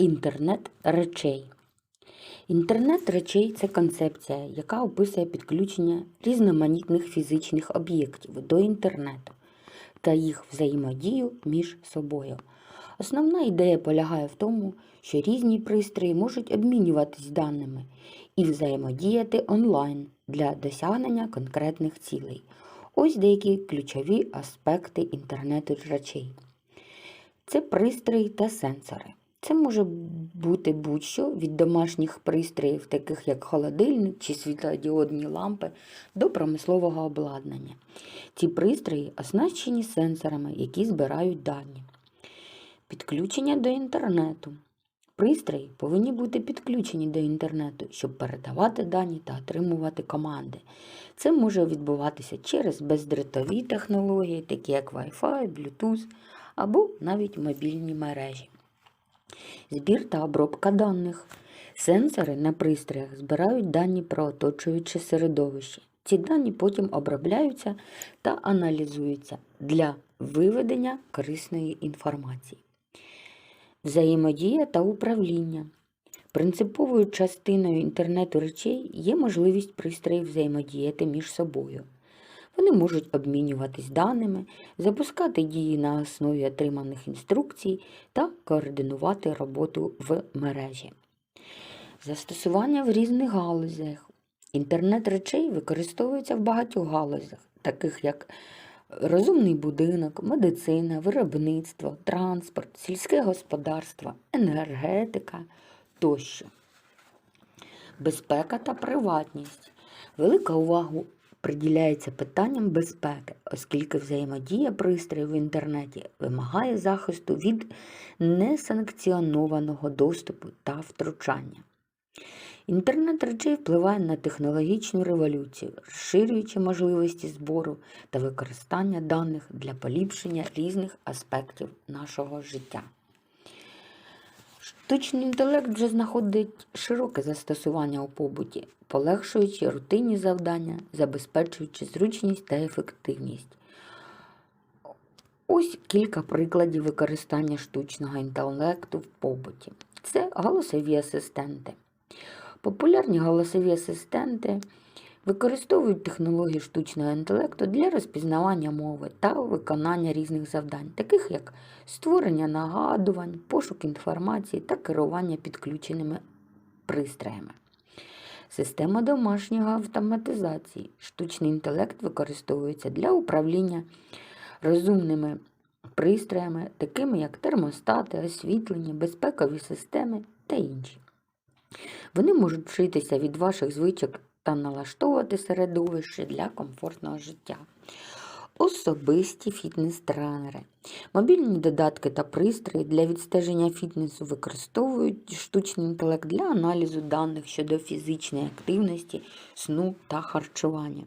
Інтернет речей. Інтернет речей це концепція, яка описує підключення різноманітних фізичних об'єктів до інтернету та їх взаємодію між собою. Основна ідея полягає в тому, що різні пристрої можуть обмінюватись даними і взаємодіяти онлайн для досягнення конкретних цілей. Ось деякі ключові аспекти інтернету речей. Це пристрої та сенсори. Це може бути будь-що від домашніх пристроїв, таких як холодильник чи світлодіодні лампи, до промислового обладнання. Ці пристрої оснащені сенсорами, які збирають дані. Підключення до інтернету. Пристрої повинні бути підключені до інтернету, щоб передавати дані та отримувати команди. Це може відбуватися через бездротові технології, такі як Wi-Fi, Bluetooth або навіть мобільні мережі. Збір та обробка даних. Сенсори на пристроях збирають дані про оточуюче середовище. Ці дані потім обробляються та аналізуються для виведення корисної інформації. Взаємодія та управління. Принциповою частиною інтернету речей є можливість пристроїв взаємодіяти між собою. Вони можуть обмінюватись даними, запускати дії на основі отриманих інструкцій та координувати роботу в мережі. Застосування в різних галузях. Інтернет речей використовується в багатьох галузях, таких як розумний будинок, медицина, виробництво, транспорт, сільське господарство, енергетика тощо. Безпека та приватність. Велика увага приділяється питанням безпеки, оскільки взаємодія пристроїв в інтернеті вимагає захисту від несанкціонованого доступу та втручання. Інтернет речей впливає на технологічну революцію, розширюючи можливості збору та використання даних для поліпшення різних аспектів нашого життя. Штучний інтелект вже знаходить широке застосування у побуті, полегшуючи рутинні завдання, забезпечуючи зручність та ефективність. Ось кілька прикладів використання штучного інтелекту в побуті. Це голосові асистенти. Популярні голосові асистенти використовують технології штучного інтелекту для розпізнавання мови та виконання різних завдань, таких як створення нагадувань, пошук інформації та керування підключеними пристроями. Система домашнього автоматизації. Штучний інтелект використовується для управління розумними пристроями, такими як термостати, освітлення, безпекові системи та інші. Вони можуть вчитися від ваших звичок та налаштовувати середовище для комфортного життя. Особисті фітнес-тренери. Мобільні додатки та пристрої для відстеження фітнесу використовують штучний інтелект для аналізу даних щодо фізичної активності, сну та харчування.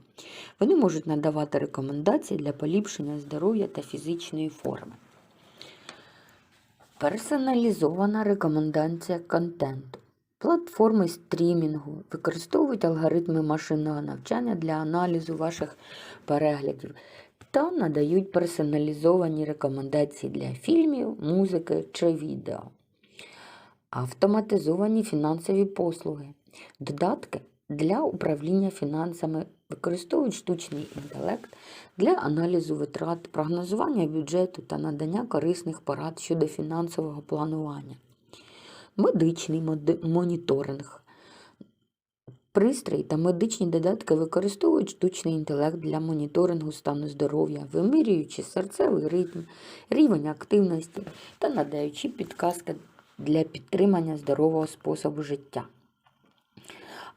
Вони можуть надавати рекомендації для поліпшення здоров'я та фізичної форми. Персоналізована рекомендація контенту. Платформи стрімінгу використовують алгоритми машинного навчання для аналізу ваших переглядів та надають персоналізовані рекомендації для фільмів, музики чи відео. Автоматизовані фінансові послуги. Додатки для управління фінансами використовують штучний інтелект для аналізу витрат, прогнозування бюджету та надання корисних порад щодо фінансового планування. Медичний моніторинг. Пристрої та медичні додатки використовують штучний інтелект для моніторингу стану здоров'я, вимірюючи серцевий ритм, рівень активності та надаючи підказки для підтримання здорового способу життя.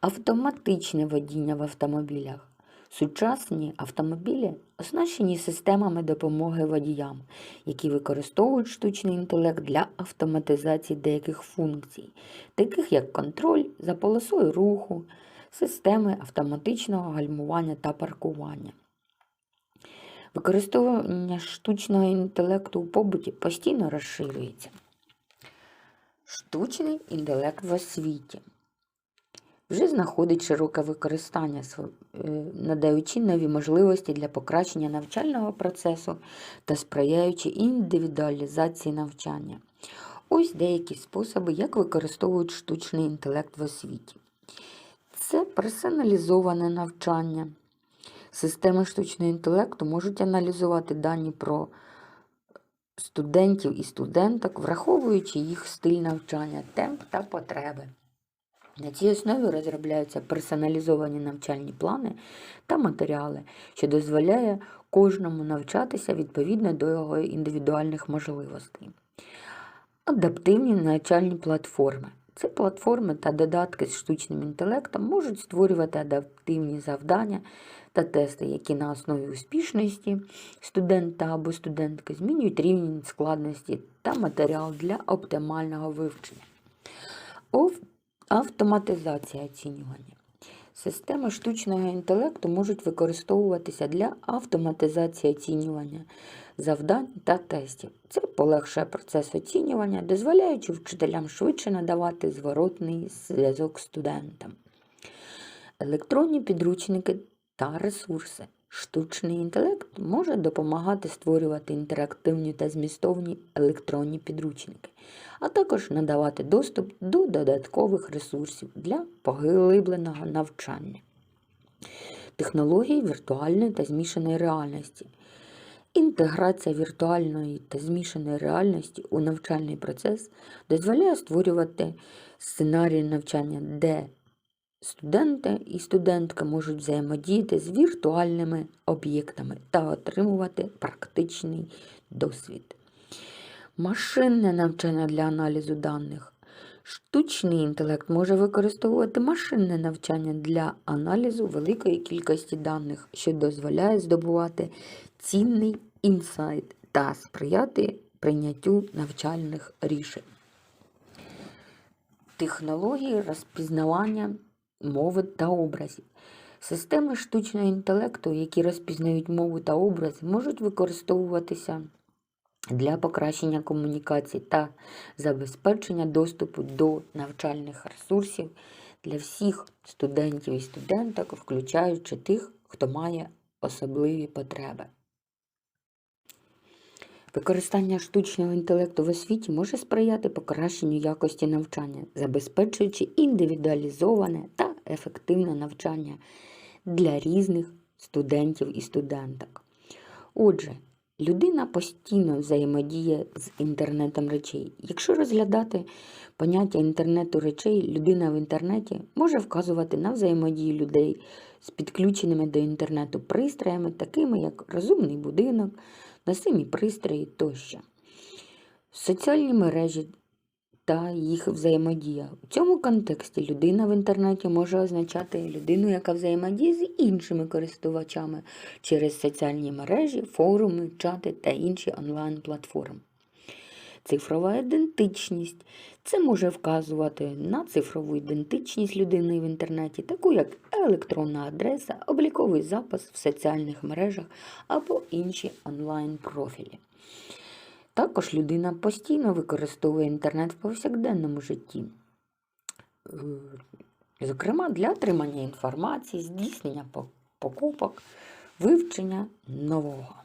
Автоматичне водіння в автомобілях. Сучасні автомобілі оснащені системами допомоги водіям, які використовують штучний інтелект для автоматизації деяких функцій, таких як контроль за полосою руху, системи автоматичного гальмування та паркування. Використовування штучного інтелекту у побуті постійно розширюється. Штучний інтелект в освіті вже знаходить широке використання, е, надаючи нові можливості для покращення навчального процесу та сприяючи індивідуалізації навчання. Ось деякі способи, як використовують штучний інтелект в освіті. Це персоналізоване навчання. Системи штучного інтелекту можуть аналізувати дані про студентів і студенток, враховуючи їх стиль навчання, темп та потреби. На цій основі розробляються персоналізовані навчальні плани та матеріали, що дозволяє кожному навчатися відповідно до його індивідуальних можливостей. Адаптивні навчальні платформи. Це платформи та додатки з штучним інтелектом можуть створювати адаптивні завдання та тести, які на основі успішності студента або студентки змінюють рівень складності та матеріал для оптимального вивчення. Автоматизація оцінювання. Системи штучного інтелекту можуть використовуватися для автоматизації оцінювання завдань та тестів. Це полегшує процес оцінювання, дозволяючи вчителям швидше надавати зворотний зв'язок студентам. Електронні підручники та ресурси. Штучний інтелект може допомагати створювати інтерактивні та змістовні електронні підручники, а також надавати доступ до додаткових ресурсів для поглибленого навчання. Технології віртуальної та змішаної реальності. Інтеграція віртуальної та змішаної реальності у навчальний процес дозволяє створювати сценарії навчання, де студенти і студентка можуть взаємодіяти з віртуальними об'єктами та отримувати практичний досвід. Машинне навчання для аналізу даних. Штучний інтелект може використовувати машинне навчання для аналізу великої кількості даних, що дозволяє здобувати цінний інсайт та сприяти прийняттю навчальних рішень. Технології розпізнавання мови та образів. Системи штучного інтелекту, які розпізнають мову та образи, можуть використовуватися для покращення комунікації та забезпечення доступу до навчальних ресурсів для всіх студентів і студенток, включаючи тих, хто має особливі потреби. Використання штучного інтелекту в освіті може сприяти покращенню якості навчання, забезпечуючи індивідуалізоване та ефективне навчання для різних студентів і студенток. Отже, людина постійно взаємодіє з інтернетом речей. Якщо розглядати поняття інтернету речей, людина в інтернеті може вказувати на взаємодію людей з підключеними до інтернету пристроями, такими як розумний будинок, носимі пристрої тощо. Соціальні мережі та їх взаємодія. У цьому контексті людина в інтернеті може означати людину, яка взаємодіє з іншими користувачами через соціальні мережі, форуми, чати та інші онлайн-платформи. Цифрова ідентичність. Це може вказувати на цифрову ідентичність людини в інтернеті, таку як електронна адреса, обліковий запис в соціальних мережах або інші онлайн-профілі. Також людина постійно використовує інтернет в повсякденному житті, Е, зокрема для отримання інформації, здійснення покупок, вивчення нового.